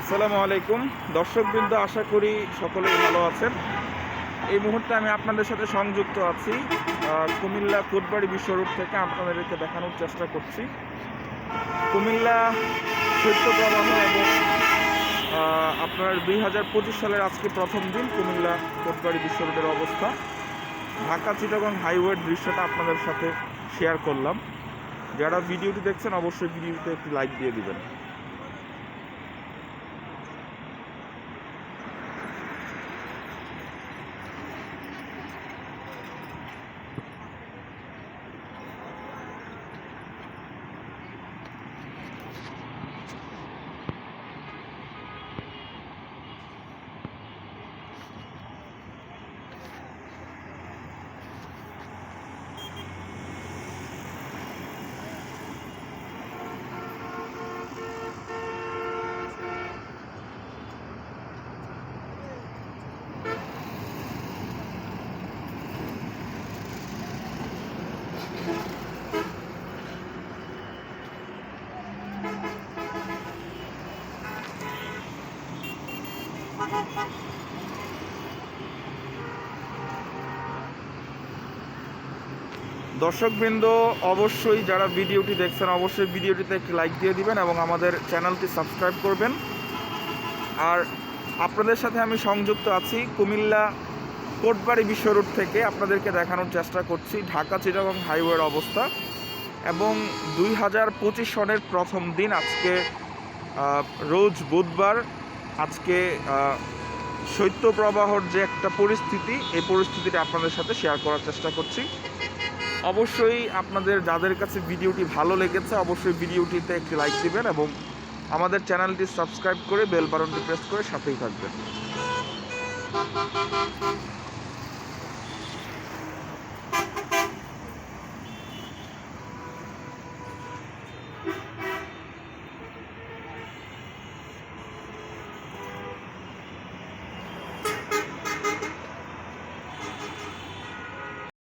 আসসালামু আলাইকুম। দর্শকবৃন্দ, আশা করি সকলেই ভালো আছেন। এই মুহূর্তে আমি আপনাদের সাথে সংযুক্ত আছি কুমিল্লা কোটবাড়ি বিশ্ব রোড থেকে আপনাদেরকে দেখানোর চেষ্টা করছি। কুমিল্লা শৈত্যপ্রবাহ এবং আপনার দুই হাজার পঁচিশ সালের আজকে প্রথম দিন কুমিল্লা কোটবাড়ি বিশ্ব রোডের অবস্থা। ঢাকা চিটাগং হাইওয়ের দৃশ্যটা আপনাদের সাথে শেয়ার করলাম। যারা ভিডিওটি দেখছেন, অবশ্যই ভিডিওতে একটি লাইক দিয়ে দিবেন। দর্শকবৃন্দ, অবশ্যই যারা ভিডিওটি দেখছেন, অবশ্যই ভিডিওটিতে একটি লাইক দিয়ে দিবেন এবং আমাদের চ্যানেলটি সাবস্ক্রাইব করবেন। আর আপনাদের সাথে আমি সংযুক্ত আছি কুমিল্লা কোটবাড়ি বিশ্ব রোড থেকে আপনাদেরকে দেখানোর চেষ্টা করছি ঢাকা চিটাগং হাইওয়ের অবস্থা এবং দুই হাজার পঁচিশ সনের প্রথম দিন আজকে রোজ বুধবার আজকে শৈত্য শৈত্যপ্রবাহর যে একটা পরিস্থিতি, এই পরিস্থিতিটা আপনাদের সাথে শেয়ার করার চেষ্টা করছি। অবশ্যই আপনাদের, যাদের কাছে ভিডিওটি ভালো লেগেছে, অবশ্যই ভিডিওটিতে একটি লাইক দিবেন এবং আমাদের চ্যানেলটি সাবস্ক্রাইব করে বেল বাটনটি প্রেস করে সাথেই থাকবেন।